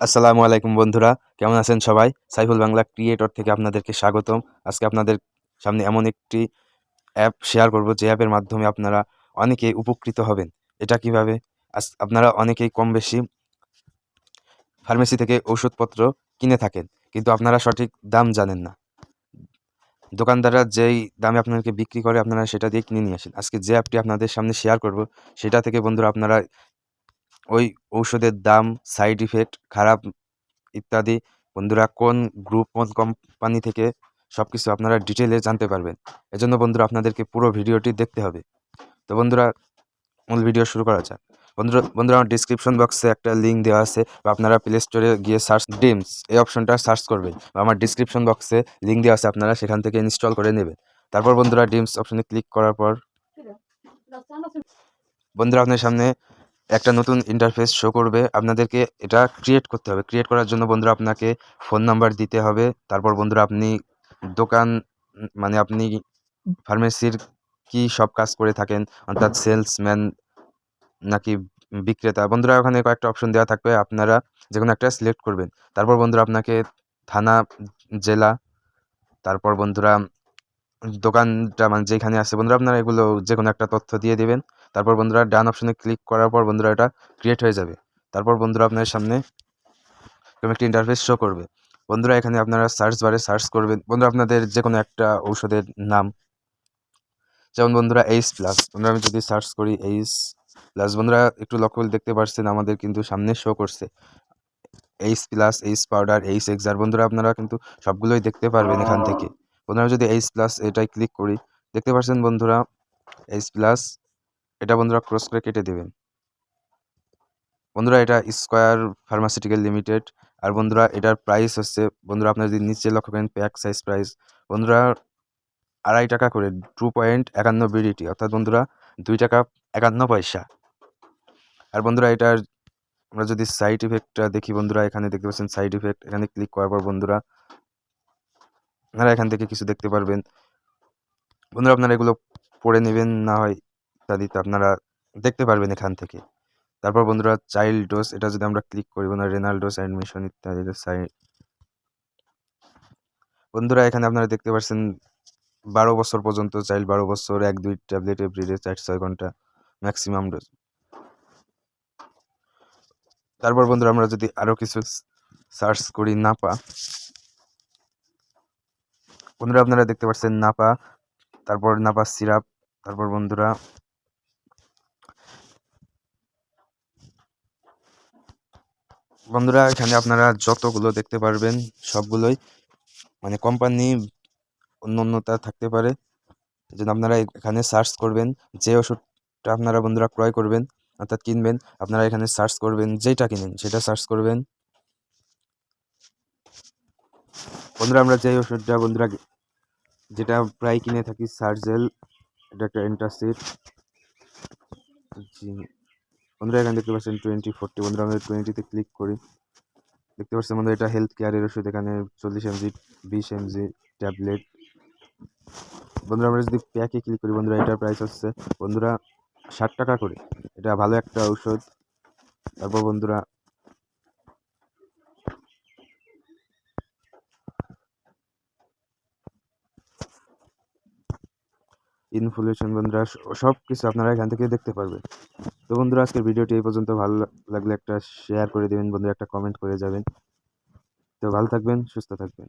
আসসালামু আলাইকুম বন্ধুরা, কেমন আছেন সবাই? সাইফুল বাংলা ক্রিয়েটর থেকে আপনাদেরকে স্বাগতম। আজকে আপনাদের সামনে এমন একটি অ্যাপ শেয়ার করব, যে অ্যাপের মাধ্যমে আপনারা অনেকেই উপকৃত হবেন। এটা কীভাবে? আপনারা অনেকেই কম বেশি ফার্মেসি থেকে ওষুধপত্র কিনে থাকেন, কিন্তু আপনারা সঠিক দাম জানেন না। দোকানদাররা যেই দামে আপনাদেরকে বিক্রি করে, আপনারা সেটা দিয়ে কিনে নিয়ে আসেন। আজকে যে অ্যাপটি আপনাদের সামনে শেয়ার করব, সেটা থেকে বন্ধুরা আপনারা ওই ঔষধের দাম সাইড ইফেক্ট খারাপ ইত্যাদি, বন্ধুরা কোন গ্রুপ কোন কোম্পানি থেকে সব কিছু আপনারা ডিটেলে জানতে পারবেন। এজন্য বন্ধুরা আপনাদেরকে পুরো ভিডিওটি দেখতে হবে। তো বন্ধুরা, মূল ভিডিও শুরু করা যাক। বন্ধুরা বন্ধুরা আমার ডিসক্রিপশন বক্সে একটা লিঙ্ক দেওয়া আছে বা আপনারা প্লে স্টোরে গিয়ে সার্চ ডিমস এই অপশনটা সার্চ করবেন। বা আমার ডিসক্রিপশন বক্সে লিঙ্ক দেওয়া আছে, আপনারা সেখান থেকে ইনস্টল করে নেবেন। তারপর বন্ধুরা ডিমস অপশনে ক্লিক করার পর বন্ধুরা, আপনার সামনে একটা নতুন ইন্টারফেস শো করবে। আপনাদেরকে এটা ক্রিয়েট করতে হবে। ক্রিয়েট করার জন্য বন্ধুরা আপনাকে ফোন নাম্বার দিতে হবে। তারপর বন্ধুরা আপনি দোকান মানে আপনি ফার্মেসির কি সব কাজ করে থাকেন, অর্থাৎ সেলসম্যান নাকি বিক্রেতা, বন্ধুরা ওখানে কয়েকটা অপশন দেওয়া থাকবে। আপনারা যে কোনো একটা সিলেক্ট করবেন। তারপর বন্ধুরা আপনাকে থানা, জেলা, তারপর বন্ধুরা দোকানটা মানে যেখানে আছে, বন্ধুরা আপনারা এগুলো যে কোনো একটা তথ্য দিয়ে দেবেন। তারপর বন্ধুরা ডান অপশনে ক্লিক করার পর বন্ধুরা এটা ক্রিয়েট হয়ে যাবে। তারপর বন্ধুরা আপনার সামনে এরকম একটি ইন্টারফেস শো করবে। বন্ধুরা এখানে আপনারা সার্চ বারে সার্চ করবেন। বন্ধুরা আপনাদের যে কোনো একটা ঔষধের নাম। যেমন বন্ধুরা এইচ প্লাস বন্ধুরা আমি যদি সার্চ করি এইচ প্লাস বন্ধুরা একটু লক্ষ্য করলে দেখতে পাচ্ছেন আমাদের কিন্তু সামনে শো করছে। H plus H powder H XR বন্ধুরা আপনারা কিন্তু সবগুলোই দেখতে পারবেন এখান থেকে। বন্ধুরা যদি এইচ প্লাস এটাই ক্লিক করি, দেখতে পাচ্ছেন বন্ধুরা এইচ প্লাস এটা বন্ধুরা ক্রস করে কেটে দেবেন। বন্ধুরা, এটা স্কোয়ার ফার্মাসিউটিক্যাল লিমিটেড আর বন্ধুরা, এটার প্রাইস হচ্ছে, বন্ধুরা, আপনারা যদি নিচে লক্ষ্য করেন প্যাক সাইজ প্রাইস বন্ধুরা, আড়াই টাকা করে টু পয়েন্ট একান্ন বিডিটি অর্থাৎ বন্ধুরা, দুই টাকা একান্ন পয়সা। আর বন্ধুরা, এটার, আমরা যদি সাইড ইফেক্টটা দেখি, বন্ধুরা, এখানে দেখতে পাচ্ছেন সাইড ইফেক্ট এখানে ক্লিক করার পর বন্ধুরা আপনারা এখান থেকে কিছু দেখতে পারবেন। বন্ধুরা, আপনারা এগুলো পড়ে নেবেন, না হয় ইত্যাদিতে আপনারা দেখতে পারবেন এখান থেকে। তারপর বন্ধুরা চাইল্ড ডোজ এটা যদি আমরা ক্লিক করি, বন্ধুরা রেনাল ডোজ অ্যাডমিশন ইত্যাদি বন্ধুরা, এখানে আপনারা দেখতে পাচ্ছেন বারো বছর পর্যন্ত চাইল্ড বারো বছর, এক, দুই ট্যাবলেট এভরিডে চার, ছয় ঘণ্টা ম্যাক্সিমাম ডোজ তারপর বন্ধুরা, আমরা যদি আরও কিছু সার্চ করি নাপা বন্ধুরা, আপনারা দেখতে পাচ্ছেন নাপা, তারপর নাপা সিরাপ, তারপর বন্ধুরা বন্ধুরা, এখানে আপনারা যতগুলো দেখতে পারবেন, সবগুলোই মানে কোম্পানি অন্য অন্যতা থাকতে পারে। এই জন্য আপনারা এখানে সার্চ করবেন, যে ওষুধটা আপনারা বন্ধুরা ক্রয় করবেন, অর্থাৎ কিনবেন, আপনারা এখানে সার্চ করবেন যেটা কিনেন, সেটা সার্চ করবেন। বন্ধুরা, আমরা যে ওষুধটা বন্ধুরা, যেটা প্রায় কিনে থাকি সার্জেল এটা একটা এন্টাসিড জি, বন্ধুরা, এখানে দেখতে পাচ্ছেন টোয়েন্টি ফোরটি বন্ধুরা, আমরা টোয়েন্টিতে ক্লিক করি। দেখতে পাচ্ছেন বন্ধুরা, এটা হেলথ কেয়ারের ওষুধ, এখানে চল্লিশ এমজি বিশ এমজি ট্যাবলেট বন্ধুরা, আমরা যদি প্যাকে ক্লিক করি, বন্ধুরা, এটার প্রাইস হচ্ছে, বন্ধুরা, ষাট টাকা করে। এটা ভালো একটা ঔষধ। তারপর বন্ধুরা ইনফ্লুয়েশন বন্ধুরা সব কিছু আপনারা এখান থেকে দেখতে পারবেন। তো বন্ধুরা, আজকের ভিডিওটি এই পর্যন্ত। ভালো লাগলে একটা শেয়ার করে দেবেন বন্ধুরা, একটা কমেন্ট করে যাবেন। তো ভালো থাকবেন, সুস্থ থাকবেন।